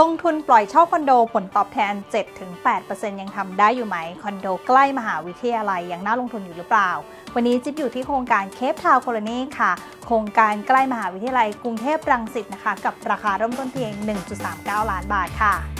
ลงทุนปล่อยเช่าคอนโดผลตอบแทน 7-8%ยังทำได้อยู่ไหม คอนโดใกล้มหาวิทยาลัยยังน่าลงทุนอยู่หรือเปล่า วันนี้จิ๊บอยู่ที่โครงการเคปทาวน์โคลนีค่ะ โครงการใกล้มหาวิทยาลัยกรุงเทพรังสิตนะคะ กับราคาเริ่มต้นเพียง 1.39 ล้านบาทค่ะ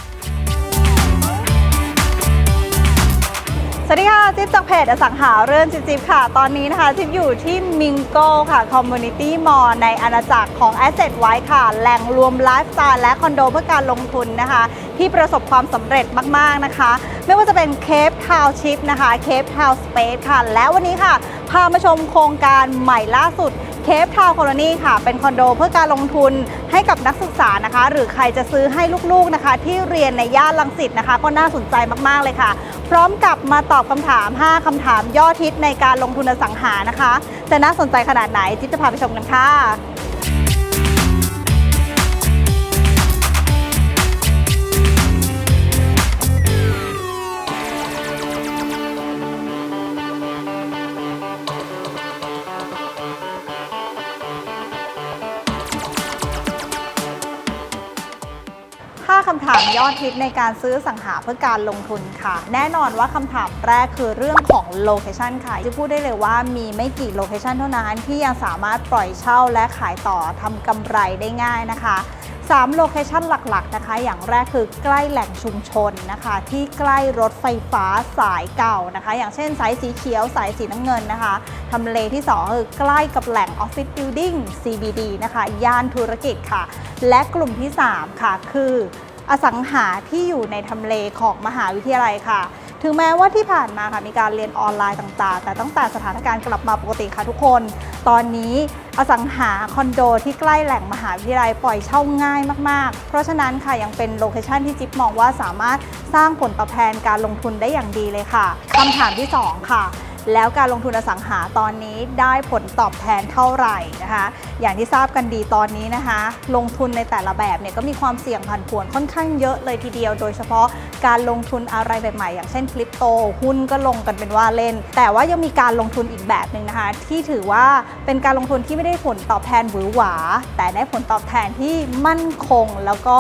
สวัสดีค่ะ จิ๊บจากเพจอสังหาเรื่องจิ๊บจิ๊บค่ะ ตอนนี้นะคะ จิ๊บอยู่ที่มิงโก้ค่ะคอมมูนิตี้มอลในอาณาจักรของ Asset ไว้ค่ะ แหล่งรวมไลฟ์สไตล์และคอนโดเพื่อการลงทุนนะคะ ที่ประสบความสำเร็จมาก ๆ นะคะ ไม่ว่าจะเป็นเคปทาวชิพนะคะเคปทาวสเปซค่ะ และวันนี้ค่ะ พามาชมโครงการใหม่ล่าสุด เคปทาวน์โคลนีค่ะ เป็นคอนโดเพื่อการลงทุนให้กับนักศึกษานะคะ หรือใครจะซื้อให้ลูกๆนะคะ ที่เรียนในย่านลังสิตนะคะ ก็น่าสนใจมากๆเลยค่ะ พร้อมกับมาตอบคำถาม 5คำถามยอดทิศในการลงทุนอสังหานะคะ จะน่าสนใจขนาดไหนจิ๊บจะพาไปชมกันค่ะ ถามยอดฮิตในการซื้อสังหาเพื่อการลงทุนค่ะ แน่นอนว่าคำถามแรกคือเรื่องของโลเคชันค่ะจะพูดได้เลยว่ามีไม่กี่โลเคชันเท่านั้นที่ยังสามารถปล่อยเช่าและขายต่อทำกำไรได้ง่ายนะคะ3โลเคชันหลักๆนะคะ อย่างแรกคือใกล้แหล่งชุมชนนะคะ ที่ใกล้รถไฟฟ้าสายเก่านะคะ อย่างเช่นสายสีเขียวสายสีน้ำเงินนะคะทำเลที่ 2 คือใกล้กับแหล่งออฟฟิศบิลดิ่ง CBD นะคะ ย่านธุรกิจค่ะ และกลุ่มที่ 3 ค่ะ คือ อสังหาที่อยู่ในทำเลของมหาวิทยาลัยค่ะ ถึงแม้ว่าที่ผ่านมาค่ะมีการเรียนออนไลน์ต่างๆ แต่ตั้งแต่สถานการณ์กลับมาปกติค่ะทุกคน ตอนนี้อสังหาคอนโดที่ใกล้แหล่งมหาวิทยาลัยปล่อยเช่าง่ายมากๆ เพราะฉะนั้นค่ะยังเป็นโลเคชันที่จิ๊บมองว่าสามารถสร้างผลตอบแทนการลงทุนได้อย่างดีเลยค่ะคำถามที่สองค่ะ แล้วการลงทุนอสังหาตอนนี้ได้ผลตอบแทนเท่าไหร่นะคะ อย่างที่ทราบกันดีตอนนี้นะคะ ลงทุนในแต่ละแบบเนี่ยก็มีความเสี่ยงผันผวนค่อนข้างเยอะเลยทีเดียว โดยเฉพาะการลงทุนอะไรใหม่ๆ อย่างเช่นคริปโต หุ้นก็ลงกันเป็นว่าเล่น แต่ว่ายังมีการลงทุนอีกแบบหนึ่งนะคะ ที่ถือว่าเป็นการลงทุนที่ไม่ได้ผลตอบแทนหวือหวา แต่ได้ผลตอบแทนที่มั่นคงแล้วก็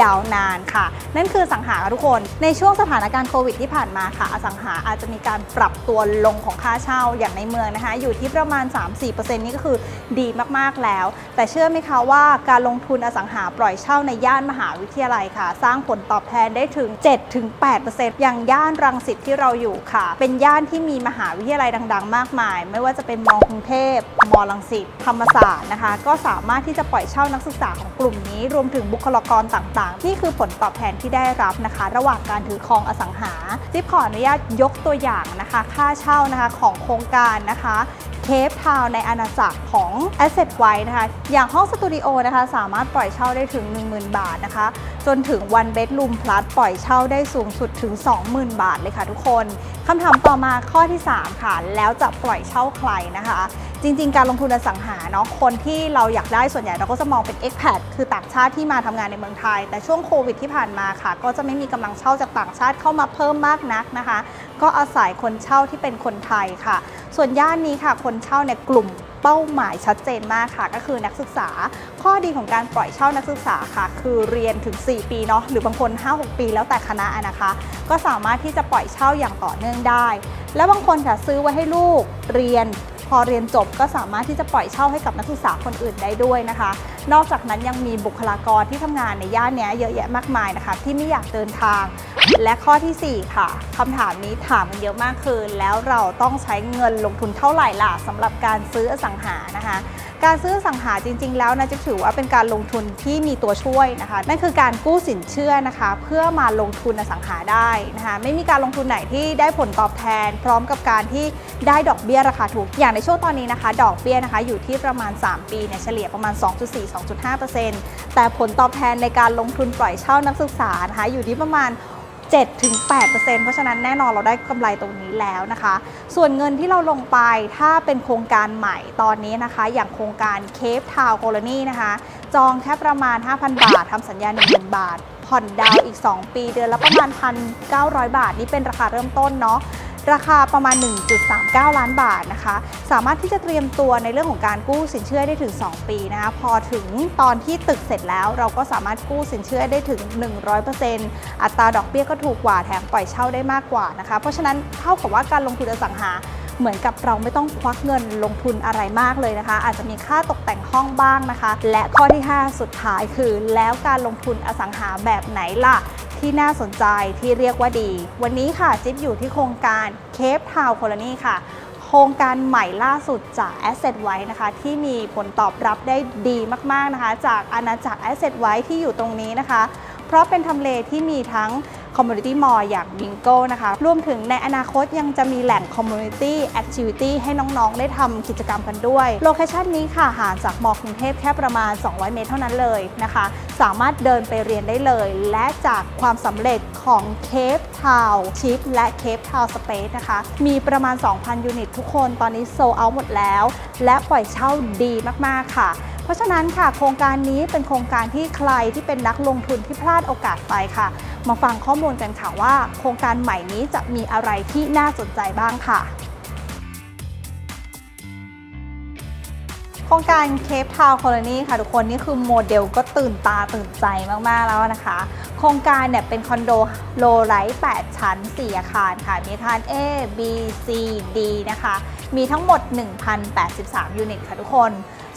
ยาวนานค่ะ นั่นคือสังหาทุกคนในช่วงสถานการณ์โควิดที่ผ่านมาค่ะ อสังหาอาจจะมีการปรับตัวลงของค่าเช่าอย่างในเมืองนะคะ อยู่ที่ประมาณ 3-4%นี่ก็คือดีมากๆแล้ว แต่เชื่อไหมคะว่าการลงทุนอสังหาปล่อยเช่าในย่านมหาวิทยาลัยค่ะ สร้างผลตอบแทนได้ถึง 7-8%อย่างย่านรังสิตที่เราอยู่ค่ะ เป็นย่านที่มีมหาวิทยาลัยดัง ๆ มากมาย ไม่ว่าจะเป็นมอกรุงเทพมอลังสิตธรรมศาสตร์นะคะ ก็สามารถที่จะปล่อยเช่านักศึกษาของกลุ่มนี้ รวมถึงบุคลากรต่างๆ นี่คือผลตอบแทนที่ได้รับนะคะ ระหว่างการถือครองอสังหาจิ๊บขออนุญาตยกตัวอย่างนะคะ ค่าเช่านะคะของโครงการนะคะเคปทาวในอาณาจักรของ Asset ไว้นะคะ อย่างห้องสตูดิโอนะคะสามารถปล่อยเช่าได้ถึง 10,000 บาทนะคะ จนถึง One Bedroom Plus ปล่อยเช่าได้สูงสุดถึง 20,000 บาทเลยค่ะทุกคนคำถามต่อมาข้อที่ 3 ค่ะ แล้วจะปล่อยเช่าใครนะคะ จริง ๆ การลงทุนอสังหาเนาะคนที่เราอยากได้ส่วนใหญ่เราก็จะมองเป็น expat คือต่างชาติที่มาทำงานในเมืองไทย แต่ช่วงโควิดที่ผ่านมาค่ะ ก็จะไม่มีกำลังเช่าจากต่างชาติเข้ามาเพิ่มมากนักนะคะ ก็อาศัยคนเช่าที่เป็นคนไทยค่ะ ส่วนย่านนี้ค่ะ คนเช่าเนี่ยกลุ่มเป้าหมายชัดเจนมากค่ะ ก็คือนักศึกษา ข้อดีของการปล่อยเช่านักศึกษาค่ะ คือเรียนถึง 4 ปีเนาะหรือบางคน 5-6 ปีแล้วแต่คณะอะนะคะ ก็สามารถที่จะปล่อยเช่าอย่างต่อเนื่องได้ และบางคนค่ะซื้อไว้ให้ลูกเรียน พอเรียนจบก็สามารถที่จะปล่อยเช่าให้กับนักศึกษาคนอื่นได้ด้วยนะคะ นอกจากนั้นยังมีบุคลากรที่ทำงานในย่านนี้เยอะแยะมากมายนะคะ ที่ไม่อยากเดินทาง และข้อทีสี่ 4 ค่ะคำถามนี้ถามกันเยอะมากคือ แล้วเราต้องใช้เงินลงทุนเท่าไหร่ล่ะสำหรับการซื้ออสังหานะคะ การซื้อสังหาจริง ๆ แล้วนะจะถือว่าเป็นการลงทุนที่มีตัวช่วยนะคะนั่นคือการกู้สินเชื่อนะคะ เพื่อมาลงทุนอสังหาได้นะคะไม่มีการลงทุนไหนที่ได้ผลตอบแทน พร้อมกับการที่ได้ดอกเบี้ยราคาถูก อย่างในช่วงตอนนี้นะคะ ดอกเบี้ยนะคะอยู่ที่ประมาณ 3 ปีเนี่ยเฉลี่ยประมาณ 2.4-2.5%แต่ผลตอบแทนในการลงทุนปล่อยเช่านักศึกษานะคะอยู่ที่ประมาณ 7-8%เพราะฉะนั้นแน่นอนเราได้กำไรตรงนี้แล้วนะคะ ส่วนเงินที่เราลงไปถ้าเป็นโครงการใหม่ตอนนี้นะคะ อย่างโครงการเคปทาวโคลนีนะคะ จองแค่ประมาณ 5,000 บาททำสัญญา1,000 บาท ผ่อนดาวอีก 2 ปีเดือนละประมาณ 1,900 บาท นี่เป็นราคาเริ่มต้นเนาะ ราคาประมาณ 1.39 ล้านบาทนะคะ สามารถที่จะเตรียมตัวในเรื่องของการกู้สินเชื่อได้ถึง 2 ปีนะคะพอถึงตอนที่ตึกเสร็จแล้ว เราก็สามารถกู้สินเชื่อได้ถึง 100%อัตราดอกเบี้ยก็ถูกกว่าแถมปล่อยเช่าได้มากกว่านะคะ เพราะฉะนั้นเท่ากับว่าการลงทุนอสังหาเหมือนกับเราไม่ต้องควักเงินลงทุนอะไรมากเลยนะคะ อาจจะมีค่าตกแต่งห้องบ้างนะคะ และข้อที่ 5 สุดท้ายคือ แล้วการลงทุนอสังหาแบบไหนล่ะ ที่น่าสนใจที่เรียกว่าดี วันนี้ค่ะจิ๊บอยู่ที่โครงการเคปทาวน์โคลนีค่ะ โครงการใหม่ล่าสุดจาก Asset ไว้นะคะ ที่มีผลตอบรับได้ดีมาก ๆ นะคะ จากอาณาจักร Asset ไว้ที่อยู่ตรงนี้นะคะ เพราะเป็นทำเลที่มีทั้ง Community Mall อย่างบิงโก้นะคะรวมถึงในอนาคตยังจะมีแหล่ง Community Activity ให้น้องๆ ได้ทำกิจกรรมกันด้วย โลเคชันนี้ค่ะห่างจากมอกรุงเทพแค่ประมาณ 200 เมตรเท่านั้นเลยนะคะ สามารถเดินไปเรียนได้เลย และจากความสำเร็จของเคปทาวชิปและเคปทาวสเปซนะคะ มีประมาณ 2,000 ยูนิตทุกคน ตอนนี้โซเอาหมดแล้ว และปล่อยเช่าดีมาก ๆ ค่ะ เพราะฉะนั้นค่ะโครงการนี้เป็นโครงการที่ใครที่เป็นนักลงทุนที่พลาดโอกาสไปค่ะ มาฟังข้อมูลกันค่ะว่า โครงการใหม่นี้จะมีอะไรที่น่าสนใจบ้างค่ะโครงการเคปทาวน์ค o ลนีค่ะทุกคนนี่คือโมเดลก็ตื่นตาตื่นใจมาก ๆ แล้วนะคะ โครงการเนี่ยเป็นคอนโดโลไลท์8 ชั้น 4 อาคารค่ะ มีอาคาร A B C D นะคะ มีทั้งหมด 1,083 ยูนิตค่ะทุกคน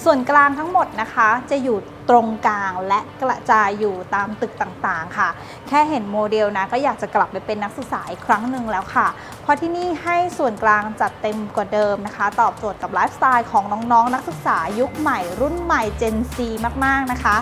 ส่วนกลางทั้งหมดนะคะจะอยู่ตรงกลางและกระจายอยู่ตามตึกต่างๆค่ะ แค่เห็นโมเดลนะก็อยากจะกลับไปเป็นนักศึกษาอีกครั้งหนึ่งแล้วค่ะ เพราะที่นี่ให้ส่วนกลางจัดเต็มกว่าเดิมนะคะ ตอบโจทย์กับไลฟ์สไตล์ของน้องๆ นักศึกษายุคใหม่ รุ่นใหม่ Gen Z มากๆนะคะ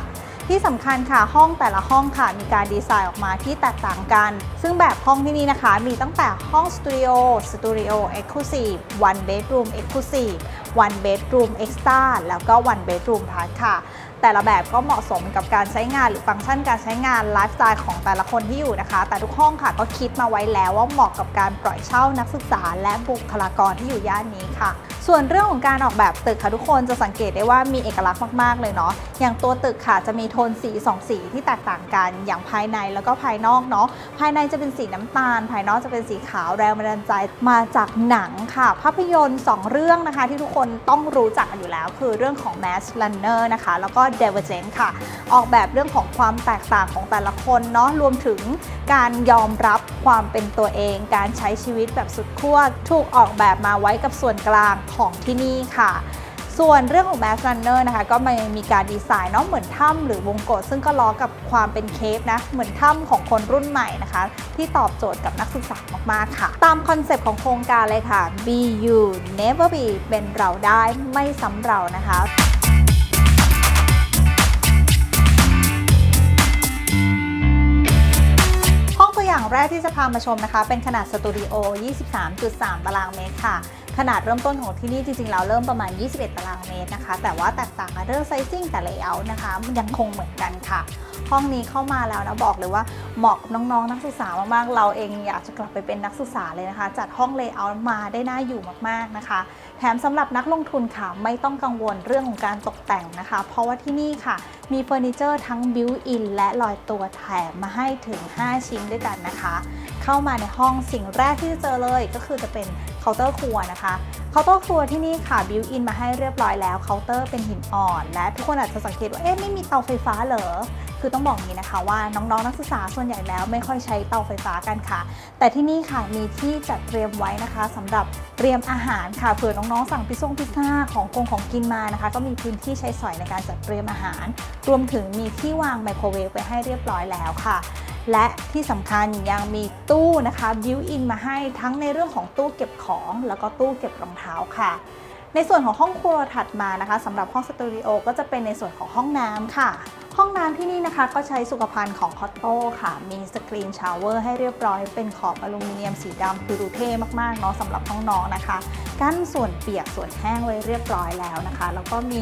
ที่สำคัญค่ะห้องแต่ละห้องค่ะมีการดีไซน์ออกมาที่แตกต่างกัน ซึ่งแบบห้องที่นี่นะคะ มีตั้งแต่ห้องสตูดิโอสตูดิโอเอ็กซ์คลูซีฟวันเบดรูมเอ็กซ์คลูซีฟ วันเบดรูมเอ็กซ์ตร้าแล้วก็วันเบดรูมพาร์ทค่ะ แต่ละแบบก็เหมาะสมกับการใช้งานหรือฟังก์ชันการใช้งานไลฟ์สไตล์ของแต่ละคนที่อยู่นะคะ แต่ทุกห้องค่ะก็คิดมาไว้แล้วว่าเหมาะกับการปล่อยเช่านักศึกษา และบุคลากรที่อยู่ย่านนี้ค่ะ ส่วนเรื่องของการออกแบบตึกค่ะทุกคนจะสังเกตได้ว่ามีเอกลักษณ์มากๆเลยเนาะอย่างตัวตึกค่ะจะมีโทนสี 2 สีที่แตกต่างกันอย่างภายในแล้วก็ภายนอกเนาะภายในจะเป็นสีน้ำตาล ภายนอกจะเป็นสีขาวแรงบันดาลใจมาจากหนังค่ะ ภาพยนตร์ 2 เรื่องนะคะ ที่ทุกคนต้องรู้จักกันอยู่แล้ว คือเรื่องของ Mass Runner นะคะแล้วก็ Divergent ค่ะ ออกแบบเรื่องของความแตกต่างของแต่ละคนเนาะรวมถึงการยอมรับความเป็นตัวเอง การใช้ชีวิตแบบสุดขั้วถูกออกแบบมาไว้กับส่วนกลางของที่นี่ค่ะส่วนเรื่องของ Mass Runner นะคะก็มันมีการดีไซน์เนาะเหมือนถ้ำหรือวงกตซึ่งก็ล้อกับความเป็นเคฟนะ เหมือนถ้ำของคนรุ่นใหม่นะคะ ที่ตอบโจทย์กับนักศึกษามาก ๆ ค่ะ ตามคอนเซปต์ของโครงการเลยค่ะ be you never be เป็นเราได้ไม่ซ้ำเรานะคะ แรกที่จะพามาชมนะคะ เป็นขนาดสตูดิโอ 23.3 ตารางเมตรค่ะ ขนาดเริ่มต้นของที่นี่จริงๆ แล้วเริ่มประมาณ 21 ตารางเมตรนะคะ แต่ว่าแตกต่างกันเรื่องไซซิ่งแต่เลเยอร์นะคะยังคงเหมือนกันค่ะ ห้องนี้เข้ามาแล้วนะบอกเลยว่าเหมาะกับน้องๆ นักศึกษามากๆ เราเองอยากจะกลับไปเป็นนักศึกษาเลยนะคะ จัดห้องเลเยอร์มาได้น่าอยู่มากๆนะคะ แถมสำหรับนักลงทุนค่ะไม่ต้องกังวลเรื่องของการตกแต่งนะคะ เพราะว่าที่นี่ค่ะ มีเฟอร์นิเจอร์ทั้งบิวอินและลอยตัวแถมมาให้ถึง 5 ชิ้นด้วยกันนะคะ เข้ามาในห้องสิ่งแรกที่จะเจอเลยก็คือจะเป็นเคาน์เตอร์ครัวนะคะเคาน์เตอร์ครัวที่นี่ค่ะบิวอินมาให้เรียบร้อยแล้วเคาน์เตอร์เป็นหินอ่อน และทุกคนอาจจะสังเกตว่าเอ๊ะไม่มีเตาไฟฟ้าเหรอ คือต้องบอกอย่างนี้นะคะว่าน้องๆนักศึกษาส่วนใหญ่แล้วไม่ค่อยใช้เตาไฟฟ้ากันค่ะ แต่ที่นี่ค่ะมีที่จัดเตรียมไว้นะคะสำหรับเตรียมอาหารค่ะเผื่อน้องๆสั่งพิซซ่งพิซซ่าของกงของกินมานะคะ ก็มีพื้นที่ใช้สอยในการจัดเตรียมอาหาร รวมถึงมีที่วางไมโครเวฟไว้ให้เรียบร้อยแล้วค่ะและที่สำคัญยังมีตู้นะคะบิวอินมาให้ทั้งในเรื่องของตู้เก็บของแล้วก็ตู้เก็บรองเท้าค่ะ ในส่วนของห้องครัวถัดมานะคะสำหรับห้องสตูดิโอก็จะเป็นในส่วนของห้องน้ำค่ะ ห้องน้ำที่นี่นะคะก็ใช้สุขภัณฑ์ของคอตโต้ค่ะ มีสกรีนชาวเวอร์ให้เรียบร้อยเป็นขอบอลูมิเนียมสีดำคือดูเท่มากๆเนาะสำหรับน้องนะคะ กั้นส่วนเปียกส่วนแห้งไว้เรียบร้อยแล้วนะคะ แล้วก็มี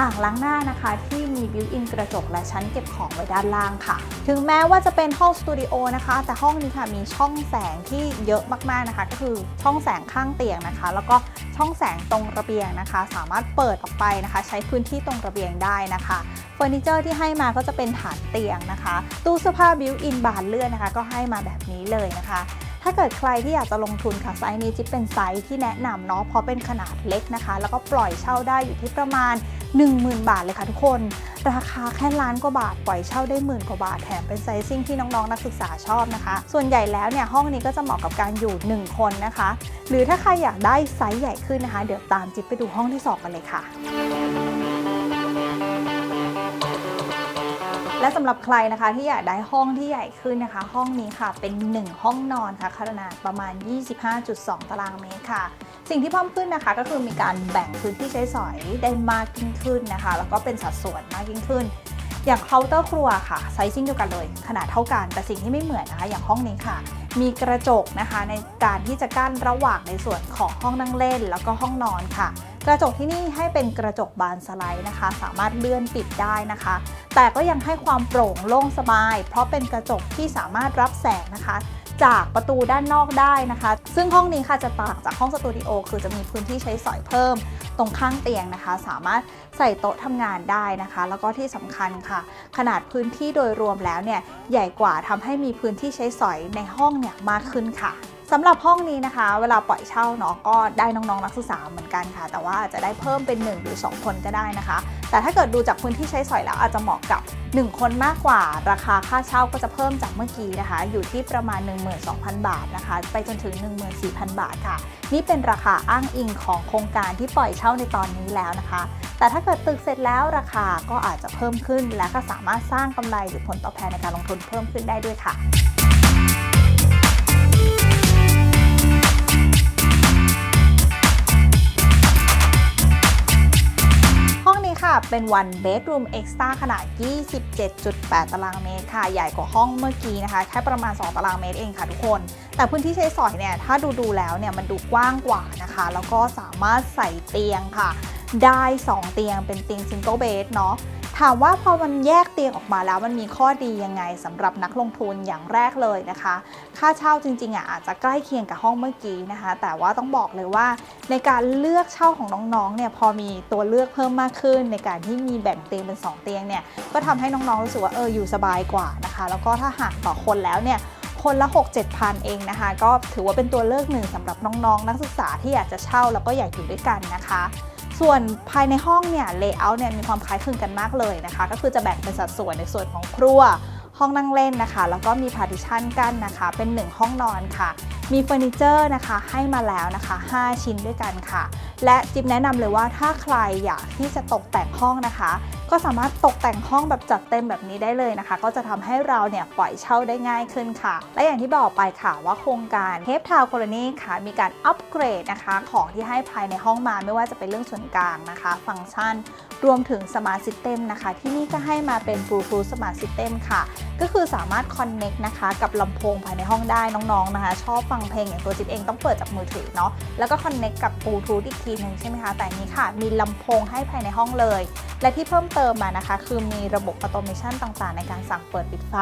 อ่างล้างหน้านะคะ ที่มีบิวอินกระจกและชั้นเก็บของไว้ด้านล่างค่ะ ถึงแม้ว่าจะเป็นห้องสตูดิโอนะคะ แต่ห้องนี้ค่ะมีช่องแสงที่เยอะมากๆนะคะ ก็คือช่องแสงข้างเตียงนะคะ แล้วก็ช่องแสงตรงระเบียงนะคะ สามารถเปิดออกไปนะคะ ใช้พื้นที่ตรงระเบียงได้นะคะเฟอร์นิเจอร์ที่ให้มาก็จะเป็นฐานเตียงนะคะ ตู้เสื้อผ้าบิวอินบานเลื่อนนะคะ ก็ให้มาแบบนี้เลยนะคะถ้าเกิดใครที่อยากจะลงทุนค่ะไซส์นี้จิ๊บเป็นไซส์ที่แนะนำเนาะเพราะเป็นขนาดเล็กนะคะ แล้วก็ปล่อยเช่าได้อยู่ที่ประมาณ 10,000 บาทเลยค่ะทุกคน ราคาแค่ล้านกว่าบาทปล่อยเช่าได้หมื่นกว่าบาทแถมเป็นไซซิ่งที่น้องๆนักศึกษาชอบนะคะ ส่วนใหญ่แล้วเนี่ยห้องนี้ก็จะเหมาะกับการอยู่ 1 คนนะคะ หรือถ้าใครอยากได้ไซส์ใหญ่ขึ้นนะคะ เดี๋ยวตามจิ๊บไปดูห้องที่ 2 กันเลยค่ะและสำหรับใครนะคะที่อยากได้ห้องที่ใหญ่ขึ้นนะคะ ห้องนี้ค่ะเป็น 1 ห้องนอนค่ะขนาดประมาณ 25.2 ตารางเมตรค่ะ สิ่งที่เพิ่มขึ้นนะคะก็คือมีการแบ่งพื้นที่ใช้สอยได้มากยิ่งขึ้นนะคะ แล้วก็เป็นสัดส่วนมากยิ่งขึ้น อย่างเคาน์เตอร์ครัวค่ะไซซิ่งเดียวกันเลย ขนาดเท่ากันแต่สิ่งที่ไม่เหมือนนะคะ อย่างห้องนี้ค่ะ มีกระจกนะคะในการที่จะกั้นระหว่างในส่วนของห้องนั่งเล่น แล้วก็ห้องนอนค่ะ กระจกที่นี่ให้เป็นกระจกบานสไลด์นะคะ สามารถเลื่อนปิดได้นะคะ แต่ก็ยังให้ความโปร่งโล่งสบาย เพราะเป็นกระจกที่สามารถรับแสงนะคะ จากประตูด้านนอกได้นะคะ ซึ่งห้องนี้ค่ะจะต่างจากห้องสตูดิโอคือจะมีพื้นที่ใช้สอยเพิ่มตรงข้างเตียงนะคะ สามารถใส่โต๊ะทำงานได้นะคะ แล้วก็ที่สำคัญค่ะ ขนาดพื้นที่โดยรวมแล้วเนี่ยใหญ่กว่าทำให้มีพื้นที่ใช้สอยในห้องเนี่ยมากขึ้นค่ะ สำหรับห้องนี้นะคะ เวลาปล่อยเช่าเนาะก็ได้น้องๆนักศึกษาเหมือนกันค่ะ แต่ว่าอาจจะได้เพิ่มเป็น 1 หรือ 2 คนก็ได้นะคะ แต่ถ้าเกิดดูจากพื้นที่ใช้สอยแล้วอาจจะเหมาะกับ 1 คนมากกว่า ราคาค่าเช่าก็จะเพิ่มจากเมื่อกี้นะคะ อยู่ที่ประมาณ 12,000 บาทนะคะ ไปจนถึง 14,000 บาทค่ะ นี่เป็นราคาอ้างอิงของโครงการที่ปล่อยเช่าในตอนนี้แล้วนะคะ แต่ถ้าเกิดตึกเสร็จแล้วราคาก็อาจจะเพิ่มขึ้น และก็สามารถสร้างกำไรหรือผลตอบแทนในการลงทุนเพิ่มขึ้นได้ด้วยค่ะ ห้องนี้ค่ะเป็น one bedroom extra ขนาด 27.8 ตารางเมตรค่ะ ใหญ่กว่าห้องเมื่อกี้นะคะ แค่ประมาณ 2 ตารางเมตรเองค่ะทุกคน แต่พื้นที่ใช้สอยเนี่ย ถ้าดูดูแล้วเนี่ย มันดูกว้างกว่านะคะ แล้วก็สามารถใส่เตียงค่ะ ได้ 2 เตียงเป็นเตียง single bed เนาะ ถามว่าพอมันแยกเตียงออกมาแล้วมันมีข้อดียังไงสำหรับนักลงทุนอย่างแรกเลยนะคะ ค่าเช่าจริงๆอะอาจจะใกล้เคียงกับห้องเมื่อกี้นะคะ แต่ว่าต้องบอกเลยว่าในการเลือกเช่าของน้องๆเนี่ยพอมีตัวเลือกเพิ่มมากขึ้น ในการที่มีแบ่งเตียงเป็น 2 เตียงเนี่ยก็ทำให้น้องๆรู้สึกว่าเอออยู่สบายกว่านะคะ แล้วก็ถ้าหากต่อคนแล้วเนี่ยคนละ 6 7พันเองนะคะ ก็ถือว่าเป็นตัวเลือกหนึ่งสำหรับน้องๆนักศึกษาที่อยากจะเช่าแล้วก็อยากอยู่ด้วยกันนะคะ ส่วนภายในห้องเนี่ยเลเยอร์เนี่ยมีความคล้ายคลึงกันมากเลยนะคะ ก็คือจะแบ่งเป็นสัดส่วนในส่วนของครัว ห้องนั่งเล่นนะคะ แล้วก็มีพาร์ติชันกั้นนะคะ เป็น 1 ห้องนอนค่ะ มีเฟอร์นิเจอร์นะคะให้มาแล้วนะคะ 5 ชิ้นด้วยกันค่ะและจิ๊บแนะนำเลยว่าถ้าใครอยากที่จะตกแต่งห้องนะคะ ก็สามารถตกแต่งห้องแบบจัดเต็มแบบนี้ได้เลยนะคะ ก็จะทำให้เราเนี่ยปล่อยเช่าได้ง่ายขึ้นค่ะ และอย่างที่บอกไปค่ะว่าโครงการเทปทาวโคลนีค่ะมีการอัปเกรดนะคะของที่ให้ภายในห้องมาไม่ว่าจะเป็นเรื่องส่วนกลางนะคะ ฟังก์ชันรวมถึงสมาร์ทซิสเต็มนะคะ ที่นี่ก็ให้มาเป็น Bluetooth Smart System ค่ะ ก็คือสามารถ Connect นะคะ กับลำโพงภายในห้องได้น้องๆนะคะ ชอบฟังเพลงอย่างตัวจิ๊บเองต้องเปิดจากมือถือเนาะแล้วก็ Connect กับ Bluetooth อีกทีหนึงใช่ไหมคะ แต่นนี้ค่ะ มีลำโพงให้ภายในห้องเลย และที่เพิ่มเติมมานะคะ คือมีระบบ Automation ต่างๆ ในการสั่งเปิดปิดไฟ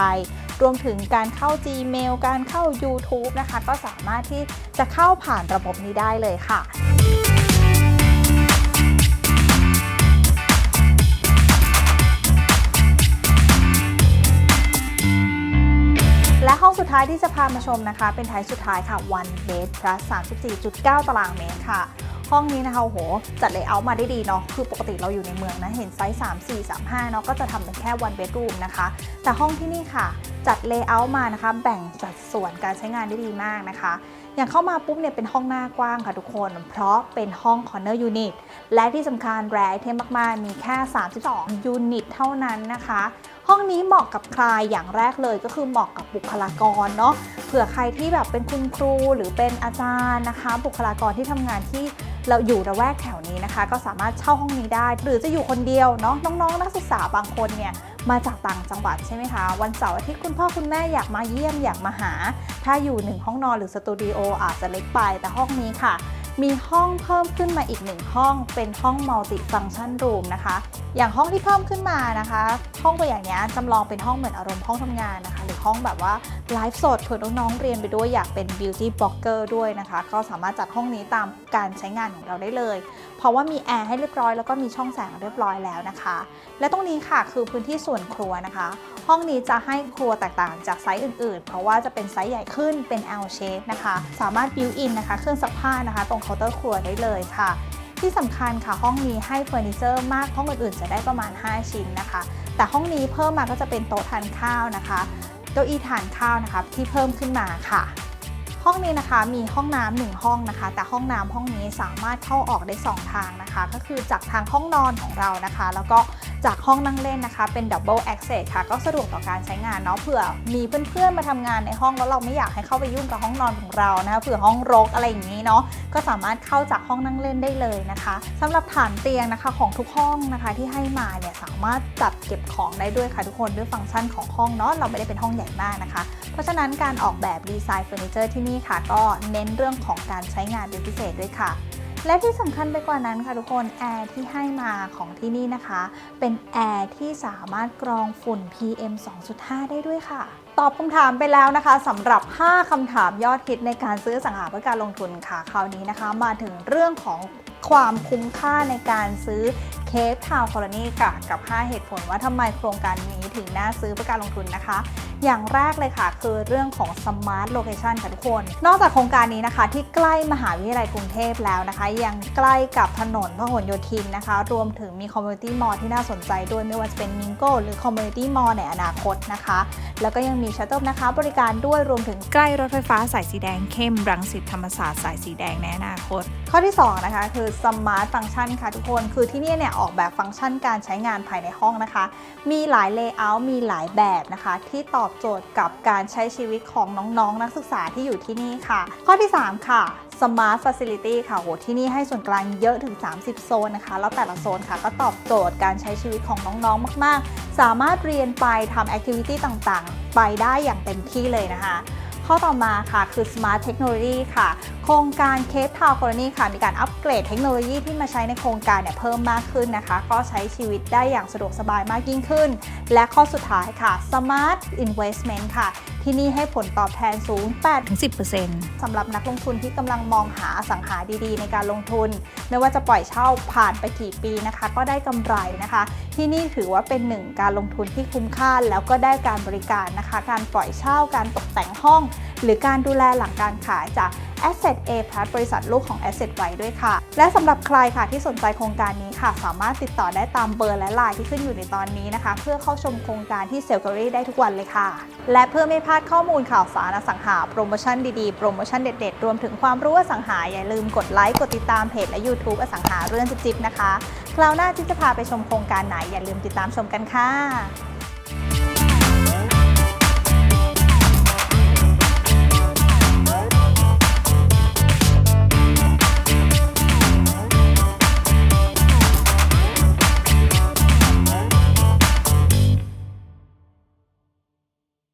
รวมถึงการเข้า Gmail การเข้า YouTube นะคะ ก็สามารถที่จะเข้าผ่านระบบนี้ได้เลยค่ะและห้องสุดท้ายที่จะพามาชมนะคะ เป็นท้ายสุดท้ายค่ะ one bed plus 34.9 ตารางเมตรค่ะ ห้องนี้นะคะโหจัดเลเยอร์มาได้ดีเนาะคือปกติเราอยู่ในเมืองนะเห็นไซส์ 3 4 3 5เนาะก็จะทำเป็นแค่ one bedroom นะคะ แต่ห้องที่นี่ค่ะ จัดเลเยอร์มานะคะ แบ่งสัดส่วนการใช้งานได้ดีมากนะคะอย่างเข้ามาปุ๊บเนี่ยเป็นห้องหน้ากว้างค่ะทุกคน เพราะเป็นห้อง corner unit และที่สำคัญแรไอเทมมากๆ มีแค่ 32 ยูนิตเท่านั้นนะคะ ห้องนี้เหมาะกับใครอย่างแรกเลยก็คือเหมาะกับบุคลากรเนาะเผื่อใครที่แบบเป็นคุณครูหรือเป็นอาจารย์นะคะ บุคลากรที่ทำงานที่ เราอยู่ระแวกแถวนี้นะคะ ก็สามารถเช่าห้องนี้ได้ หรือจะอยู่คนเดียวเนาะน้องๆ นักศึกษาบางคนเนี่ยมาจากต่างจังหวัดใช่ไหมคะ วันเสาร์อาทิตย์คุณพ่อคุณแม่อยากมาเยี่ยมอยากมาหา ถ้าอยู่หนึ่งห้องนอนหรือสตูดิโออาจจะเล็กไปแต่ห้องนี้ค่ะ มีห้องเพิ่มขึ้นมาอีกหนึ่งห้องเป็นห้องมัลติฟังชันรูมนะคะ อย่างห้องที่เพิ่มขึ้นมานะคะ ห้องตัวอย่างเนี้ยจำลองเป็นห้องเหมือนอารมณ์ห้องทำงานนะคะ หรือห้องแบบว่าไลฟ์สดเผื่อน้องๆเรียนไปด้วยอยากเป็น beauty blogger ด้วยนะคะ ก็สามารถจัดห้องนี้ตามการใช้งานของเราได้เลย เพราะว่ามีแอร์ให้เรียบร้อยแล้วก็มีช่องแสงเรียบร้อยแล้วนะคะ และตรงนี้ค่ะคือพื้นที่ส่วนครัวนะคะ ห้องนี้จะให้ครัวแตกต่างจากไซส์อื่นๆ เพราะว่าจะเป็นไซส์ใหญ่ขึ้นเป็น L shape นะคะ สามารถ built in นะคะ เครื่องซักผ้านะคะ ตรงเคาน์เตอร์ครัวได้เลยค่ะ ที่สำคัญค่ะห้องนี้ให้เฟอร์นิเจอร์มากห้องอื่นๆ จะได้ประมาณ 5 ชิ้นนะคะ แต่ห้องนี้เพิ่มมาก็จะเป็นโต๊ะทานข้าวนะคะเก้าอี้ทานข้าวนะคะที่เพิ่มขึ้นมาค่ะ ห้องนี้นะคะมีห้องน้ำหนึ่งห้องนะคะ แต่ห้องน้ำห้องนี้สามารถเข้าออกได้ 2 ทางนะคะ ก็คือจากทางห้องนอนของเรานะคะ แล้วก็จากห้องนั่งเล่นนะคะ เป็น Double Access ค่ะ ก็สะดวกต่อการใช้งานเนาะเผื่อมีเพื่อนๆมาทำงานในห้องแล้วเราไม่อยากให้เข้าไปยุ่งกับห้องนอนของเรานะคะเผื่อห้องรกอะไรอย่างนี้เนาะก็สามารถเข้าจากห้องนั่งเล่นได้เลยนะคะสำหรับฐานเตียงนะคะของทุกห้องนะคะที่ให้มาเนี่ยสามารถจัดเก็บของได้ด้วยค่ะทุกคนด้วยฟังก์ชันของห้องเนาะเราไม่ได้เป็นห้องใหญ่มากนะคะ เพราะฉะนั้นการออกแบบดีไซน์เฟอร์นิเจอร์ที่นี่ค่ะ ก็เน้นเรื่องของการใช้งานเป็นพิเศษด้วยค่ะ และที่สำคัญไปกว่านั้นค่ะทุกคนแอร์ที่ให้มาของที่นี่นะคะ เป็นแอร์ที่สามารถกรองฝุ่น PM 2.5 ได้ด้วยค่ะ ตอบคำถามไปแล้วนะคะสำหรับ 5คำถามยอดฮิตในการซื้อสังหาเพื่อการลงทุนค่ะ คราวนี้นะคะ มาถึงเรื่องของความคุ้มค่าในการซื้อเคปทาวน์คอลนีค่ะกับ 5 เหตุผลว่าทำไมโครงการนี้ถึงน่าซื้อเพื่อการลงทุนนะคะ อย่างแรกเลยค่ะ คือเรื่องของ Smart Location ค่ะทุกคน นอกจากโครงการนี้นะคะ ที่ใกล้มหาวิทยาลัยกรุงเทพแล้วนะคะ ยังใกล้กับถนนพหลโยธินนะคะ รวมถึงมี Community Mall ที่น่าสนใจด้วยไม่ว่าจะเป็น Mingo หรือ Community Mall ในอนาคตนะคะ แล้วก็ยังมีชัตเติลนะคะ บริการด้วยรวมถึงใกล้รถไฟฟ้าสายสีแดงเข้มรังสิตธรรมศาสตร์สายสีแดงในอนาคต ข้อที่ 2 นะคะ คือ Smart Function ค่ะทุกคนคือที่นี่เนี่ยออกแบบฟังก์ชันการใช้งานภายในห้องนะคะ มีหลาย Layout มีหลายแบบนะคะ ที่ตอบโจทย์กับการใช้ชีวิตของน้องๆนักศึกษาที่อยู่ที่นี่ค่ะ ข้อที่ 3 ค่ะ Smart Facility ค่ะโหที่นี่ให้ส่วนกลางเยอะถึง 30 โซนนะคะ แล้วแต่ละโซนค่ะ ก็ตอบโจทย์การใช้ชีวิตของน้องๆ มาก ๆ สามารถเรียนไปทำแอคทิวิตี้ต่างๆ ไปได้อย่างเต็มที่เลยนะคะ ข้อต่อมาค่ะคือ Smart Technology ค่ะ โครงการเคสทาวโคลนีค่ะ มีการอัปเกรดเทคโนโลยีที่มาใช้ในโครงการเนี่ยเพิ่มมากขึ้นนะคะ ก็ใช้ชีวิตได้อย่างสะดวกสบายมากยิ่งขึ้น และข้อสุดท้ายค่ะ Smart Investment ค่ะ ที่นี่ให้ผลตอบแทนสูง8ถึง10%สำหรับนักลงทุนที่กำลังมองหาอสังหาดีๆ ในการลงทุน ไม่ว่าจะปล่อยเช่าผ่านไปกี่ปีนะคะ ก็ได้กำไรนะคะ ที่นี่ถือว่าเป็นหนึ่งการลงทุนที่คุ้มค่าแล้วก็ได้การบริการนะคะ การปล่อยเช่าการตกแต่งห้อง หรือการดูแลหลังการขายจาก Asset A Plus บริษัทลูกของ Asset ไว้ด้วยค่ะ และสำหรับใครค่ะที่สนใจโครงการนี้ค่ะ สามารถติดต่อได้ตามเบอร์และไลน์ที่ขึ้นอยู่ในตอนนี้นะคะ เพื่อเข้าชมโครงการที่เซล l ก r y ได้ทุกวันเลยค่ะ และเพื่อไม่พลาดข้อมูลข่าวสารอสังหา โปรโมชั่นดีๆ โปรโมชั่นเด็ดๆ รวมถึงความรู้อสังหา อย่าลืมกดไลค์กดติดตามเพจและ YouTube อสังหาเรื่องจิ๊บๆนะคะคราวหน้าที่จะพาไปชมโครงการไหนอย่าลืมติดตามชมกันค่ะ